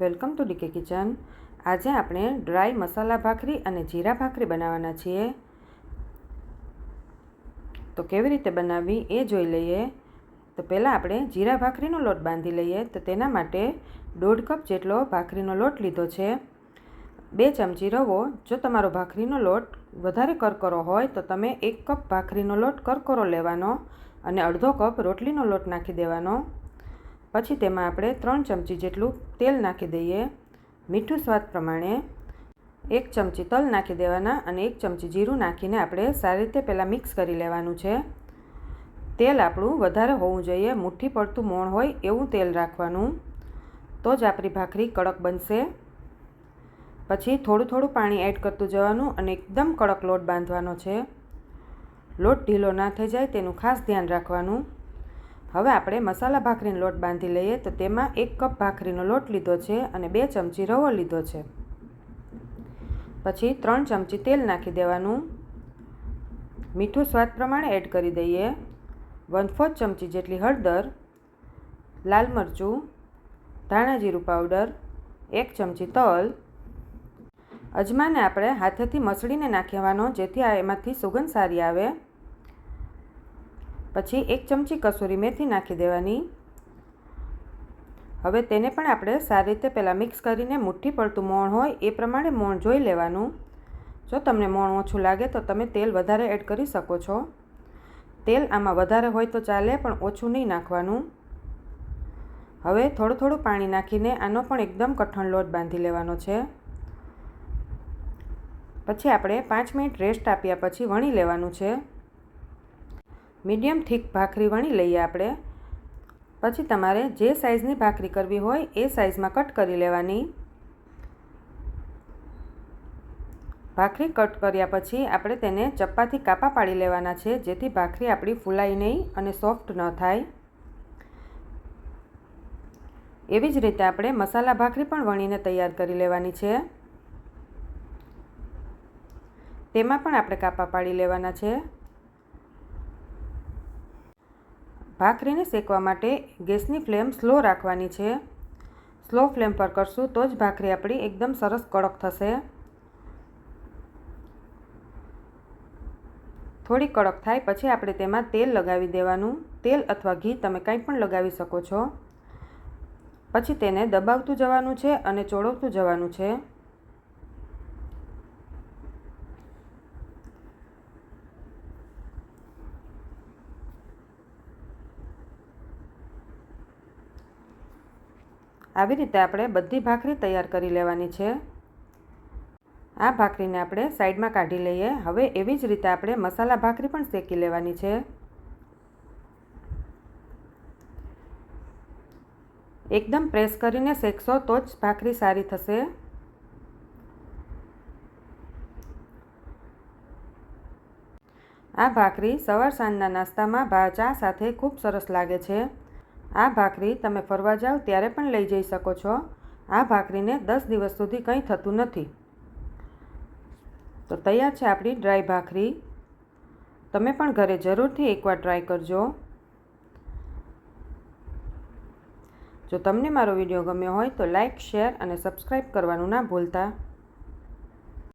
Welcome to decay kitchen. આજે આપણે dry મસાલા ભાખરી અને જીરા ભાખરી બનાવવાના છીએ. તો કેવી રીતે બનાવવી એ જોઈ લઈએ. તો પહેલાં આપણે જીરા ભાખરીનો લોટ બાંધી લઈએ. તો તેના માટે દોઢ કપ જેટલો ભાખરીનો લોટ લીધો છે. બે ચમચી રવો. જો તમારો ભાખરીનો લોટ વધારે કરકરો હોય, તો તમે એક કપ ભાખરીનો લોટ કરકરો લેવાનો અને અડધો કપ રોટલીનો લોટ નાખી દેવાનો. પછી તેમાં આપણે ત્રણ ચમચી જેટલું તેલ નાખી દઈએ. મીઠું સ્વાદ પ્રમાણે એક ચમચી તલ નાખી દેવાના અને એક ચમચી જીરું નાખીને આપણે સારી રીતે પહેલાં મિક્સ કરી લેવાનું છે. તેલ આપણું વધારે હોવું જોઈએ, મુઠ્ઠી પડતું મોણ હોય એવું તેલ રાખવાનું. તો જ આપણી ભાખરી કડક બનશે. પછી થોડું થોડું પાણી એડ કરતું જવાનું અને એકદમ કડક લોટ બાંધવાનો છે. લોટ ઢીલો ના થઈ જાય તેનું ખાસ ધ્યાન રાખવાનું. હવે આપણે મસાલા ભાખરીનો લોટ બાંધી લઈએ તો તેમાં એક કપ ભાખરીનો લોટ લીધો છે અને બે ચમચી રવો લીધો છે. પછી ત્રણ ચમચી તેલ નાખી દેવાનું. મીઠું સ્વાદ પ્રમાણે એડ કરી દઈએ. વન ફોર્થ ચમચી જેટલી હળદર, લાલ મરચું, ધાણા જીરું પાવડર, એક ચમચી તલ. અજમાને આપણે હાથેથી મસળીને નાખવાનો જેથી આ એમાંથી સુગંધ સારી આવે. પછી એક ચમચી કસૂરી મેથી નાખી દેવાની. હવે તેને પણ આપણે સારી રીતે પહેલાં મિક્સ કરીને મુઠ્ઠી પડતું મોણ હોય એ પ્રમાણે મોણ જોઈ લેવાનું. જો તમને મોણ ઓછું લાગે તો તમે તેલ વધારે એડ કરી શકો છો. તેલ આમાં વધારે હોય તો ચાલે પણ ઓછું નહીં નાખવાનું. હવે થોડું થોડું પાણી નાખીને આનો પણ એકદમ કઠણ લોટ બાંધી લેવાનો છે. પછી આપણે પાંચ મિનિટ રેસ્ટ આપ્યા પછી વણી લેવાનું છે. મીડિયમ થીક ભાખરી વણી લઈએ આપણે. પછી તમારે જે સાઇઝની ભાખરી કરવી હોય એ સાઇઝમાં કટ કરી લેવાની. ભાખરી કટ કર્યા પછી આપણે તેને ચપ્પાથી કાપા પાડી લેવાના છે, જેથી ભાખરી આપણી ફૂલાય નહીં અને સોફ્ટ ન થાય. એવી જ રીતે આપણે મસાલા ભાખરી પણ વણીને તૈયાર કરી લેવાની છે. તેમાં પણ આપણે કાપા પાડી લેવાના છે. ભાખરીને શેકવા માટે ગેસની ફ્લેમ સ્લો રાખવાની છે. સ્લો ફ્લેમ પર કરશું તો જ ભાખરી આપણી એકદમ સરસ કડક થશે. થોડી કડક થાય પછી આપણે તેમાં તેલ લગાવી દેવાનું. તેલ અથવા ઘી તમે કંઈ પણ લગાવી શકો છો. પછી તેને દબાવતું જવાનું છે અને ચોળવતું જવાનું છે. આવી રીતે આપણે બધી ભાખરી તૈયાર કરી લેવાની છે. આ ભાખરીને આપણે સાઈડમાં કાઢી લઈએ. હવે એવી જ રીતે આપણે મસાલા ભાખરી પણ શેકી લેવાની છે. એકદમ પ્રેસ કરીને શેકશો તો જ ભાખરી સારી થશે. આ ભાખરી સવાર સાંજના નાસ્તામાં ચા સાથે ખૂબ સરસ લાગે છે. આ ભાખરી તમે ફરવા જાઓ ત્યારે પણ લઈ જઈ શકો છો. આ ભાખરીને દસ દિવસ સુધી કંઈ થતું નથી. તો તૈયાર છે આપણી ડ્રાય ભાખરી. તમે પણ ઘરે જરૂરથી એકવાર ટ્રાય કરજો. જો તમને મારો વીડિયો ગમ્યો હોય તો લાઇક શેર અને સબસ્ક્રાઈબ કરવાનું ના ભૂલતા.